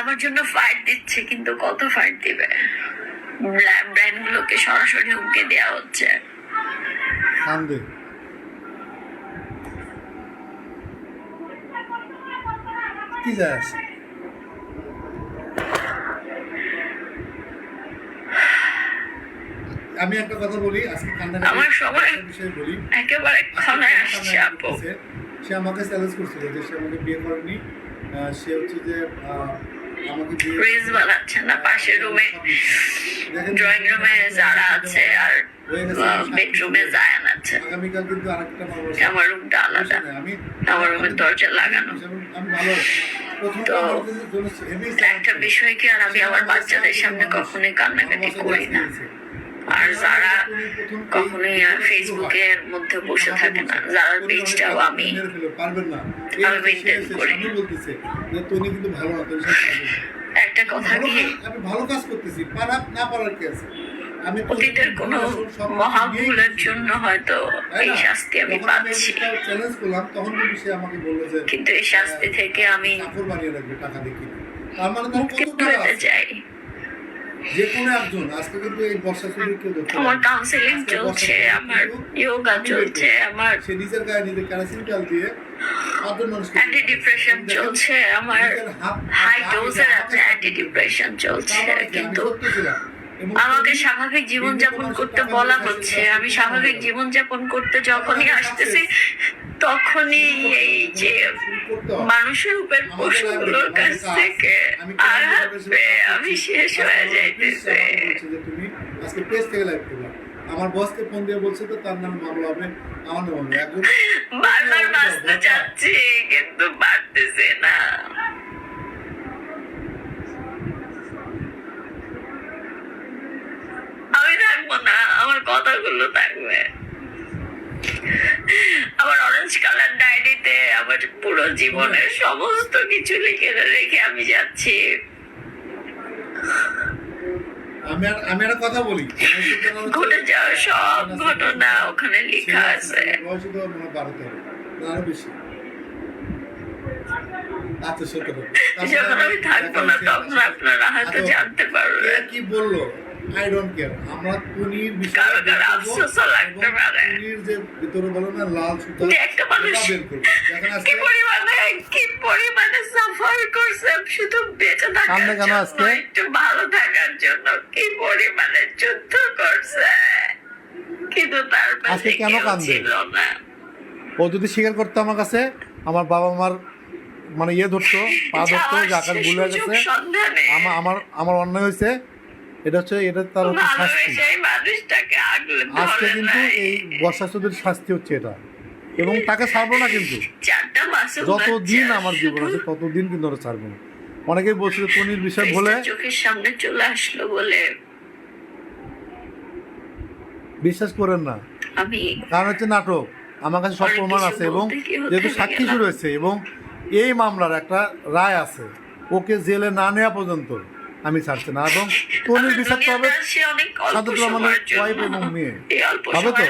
আমার জন্য ফাইট দিচ্ছে, কিন্তু কত ফাইট দিবে? ব্র্যান্ড গুলোকে সরাসরি হুমকে দেওয়া হচ্ছে। কি যায় আমি একটা কথা বলি আজকে কান্না আমার সবাই- বিষয়ে বলি। একেবারে ক্ষণায় আসছে আপু। সে আমাকে চ্যালেঞ্জ করছিল যে সে আমাকে বিয়ে করেনি। সে হচ্ছে যে আমাকে বিয়ে Reels বানাচ্ছে না, পাশের রুমে। ড্রয়িং রুমে যারা আছে আর বেডরুমে জায়ান আছে। আগামীকাল কিন্তু আরেকটা মামলা আমার রুমটা আলাদা। আমি আমার রুমের দরজা লাগানো। আমি ভালো। একটা বিষয় কি আর আমি আমার বাচ্চাদের সামনে কখনোই কান্নাকাটি করি না। আর যারা কখনোই আর ফেসবুকের মধ্যে বসে থাকে না যারা পেজটাও আমি করি। একটা কথা কি? ভালো কাজ করতেছি পারা না পারার কি আছে আমি অতীতের কোনো মহাভুলের জন্য হয়তো এই শাস্তি আমি পাচ্ছি। তখন কিন্তু এই শাস্তি থেকে আমি মানে মুক্তি পেতে যে কোনো একজন আজকে কিন্তু এই বর্ষা কেউ ধরতে আমার। কাউন্সিলিং চলছে আমার যোগা চলছে আমার সে নিজের গায়ে নিজে কেরাসিন তেল দিয়ে মানুষকে অ্যান্টি ডিপ্রেশন চলছে আমার হাই ডোজের আছে অ্যান্টি ডিপ্রেশন চলছে কিন্তু আমাকে স্বাভাবিক জীবন যাপন করতে বলা হচ্ছে আমি স্বাভাবিক শুরু জীবন যাপন করতে যখনই আসতেছি তখনই এই যে মানুষের উপর পশুগুলোর কাছ থেকে আঘাত পেয়ে আমি শেষ হয়ে যাইতেছে। আজকে পেজ থেকে লাইভ আমার বসকে ফোন দিয়ে বলছে তো তার নাম মামলা হবে আমার নাম হবে। বারবার বাঁচতে চাচ্ছি কিন্তু পারতেছি না। আমি থাকব না আমার কথাগুলো থাকবে। আমার পুরো জীবনের সমস্ত কিছু লিখে রেখে আমি যাচ্ছি। আমি আমি একটা কথা বলি। ঘটে যাওয়া সব ঘটনা ওখানে লেখা আছে। আরও বেশি। আচ্ছা সতেরো যখন আমি থাকব না তখন আপনারা হয়তো আচ্ছা, জানতে পারবেন। কি বলল? আই ডোন্ট কেয়ার আমরা তুনির বিষয়ে লাগতে পারে। যে ভিতরে বলো না লাল সুতা যে একটা মানুষ ওটা বের করব। দেখেন কি পরিমাণে কি পরিমাণে সাফার করছে? শুধু বেঁচে থাকার জন্য একটু ভালো থাকার জন্য কি পরিমাণে যুদ্ধ করছে? কিন্তু তার আজকে কেন কান্দে? ও যদি স্বীকার করতো আমার কাছে আমার বাবা মার মানে ইয়ে ধরতো পা ধরতো যে আকাশ ভুল হয়ে গেছে আমার আমার আমার অন্যায় হয়েছে। এটা হচ্ছে এটা তার হচ্ছে শাস্তি। আজকে কিন্তু এই বর্ষা শাস্তি হচ্ছে এটা। এবং তাকে ছাড়বো না কিন্তু। যতদিন আমার জীবন আছে ততদিন কিন্তু ওরা ছাড়বো না। অনেকেই বলছিল তনির বিষয় বলে চোখের সামনে চলে আসলো বলে। বিশ্বাস করেন না। কারণ হচ্ছে নাটক। আমার কাছে সব প্রমাণ আছে এবং যেহেতু। সাক্ষী শুরু হয়েছে এবং এই মামলার একটা রায় আছে। ওকে জেলে না নেওয়া পর্যন্ত আমি ছাড়ছি না এবং তনির বিচার তো হবে সাদত রহমানের ওয়াইফ এবং মেয়ে। হবে তো?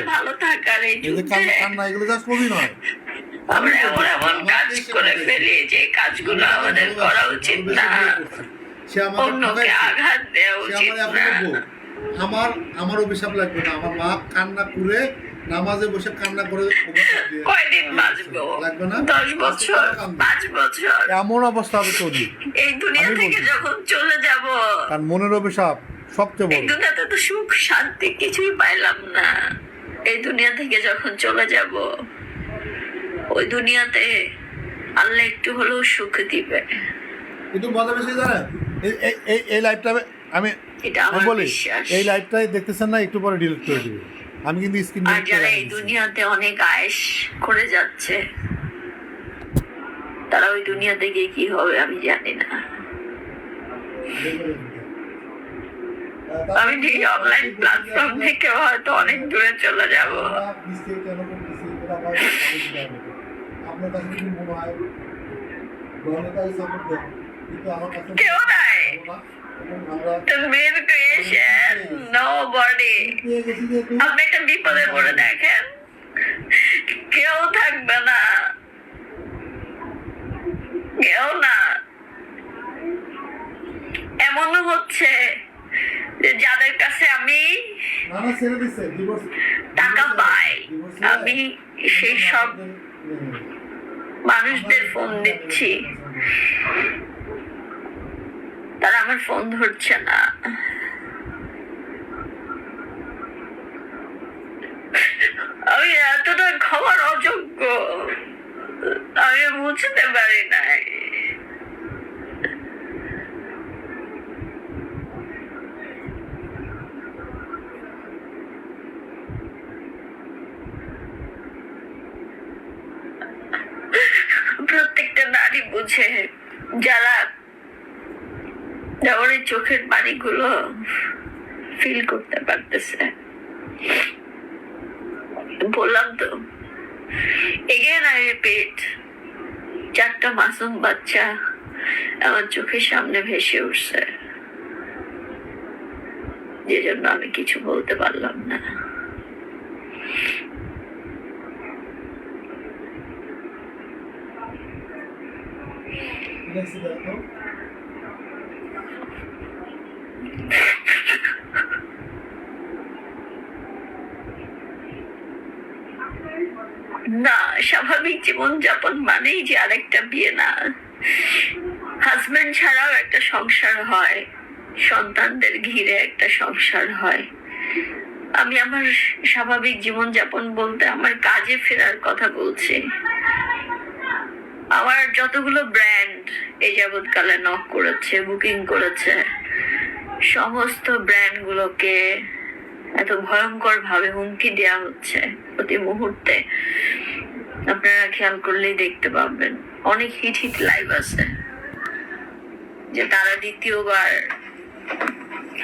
এই যে কান্না এগুলো জাস্ট অভিনয়। আমরা এমন এমন কাজ করে ফেলি যে কাজগুলো আমাদের করা উচিত না। সে আমাকে আঘাত দেওয়া উচিত আমার না। আমার আমার অভিশাপ লাগবে না। আমার মা কান্না করে নামাজে বসে কান্না করে কয়দিন বাঁচবো দশ বছর পাঁচ বছর। এমন অবস্থা হবে তৈরি এই দুনিয়া থেকে যখন চলে যাব কারণ মনের অভিশাপ সবচেয়ে এই দুনিয়াতে তো সুখ শান্তি কিছুই পাইলাম না। এই দুনিয়া থেকে যখন চলে যাব ওই দুনিয়াতে আল্লাহ একটু হলেও সুখ দিবে। কিন্তু মজা বেশি এই- এই আমি এটা আমি বলি এই লাইফটাই দেখতেছেন না একটু পরে ডিলিট করে দিবে আমি কিন্তু স্ক্রিন আর যারা এই দুনিয়াতে অনেক আয়েস করে যাচ্ছে তারা ওই দুনিয়াতে গিয়ে কি হবে আমি জানি না। আমি ঠিক অনলাইন প্ল্যাটফর্ম থেকে হয়তো অনেক দূরে চলে যাব। কেউ নাই। নো বডি আপনি একটা বিপদে পড়ে দেখেন। কেউ থাকবে না। কেউ না। এমনও হচ্ছে যাদের কাছে আমি টাকা পাই আমি সেই সব মানুষদের ফোন দিচ্ছি। তারা আমার ফোন ধরছে না। এতটা খাবার অযোগ্য, আমি বুঝতে পারি নাই। প্রত্যেকটা নারী বুঝে, যারা যেমন চোখের পানিগুলো ফিল করতে পারতেছে। বললাম তো। এগেন আই রিপিট চারটা মাসুম বাচ্চা আমার চোখের সামনে ভেসে উঠছে। যে জন্য আমি কিছু বলতে পারলাম না। না, স্বাভাবিক জীবনযাপন মানেই যে আরেকটা বিয়ে না। হাজবেন্ড ছাড়াও একটা সংসার হয়, সন্তানদের ঘিরে একটা সংসার হয়। আমি আমার স্বাভাবিক জীবনযাপন বলতে আমার কাজে ফেরার কথা বলছি। আমার যতগুলো ব্র্যান্ড এই যাবৎকালে নক করেছে বুকিং করেছে, সমস্ত ব্র্যান্ড গুলোকে এত ভয়ঙ্কর ভাবে হুমকি দেওয়া হচ্ছে প্রতি মুহূর্তে। আপনারা খেয়াল করলেই দেখতে পাবেন অনেক হিট হিট লাইভ আছে। যে তারা দ্বিতীয়বার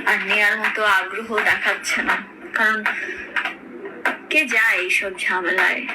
আর নেয়ার মতো আগ্রহ দেখাচ্ছে না। কারণ কে যায় এইসব ঝামেলায়?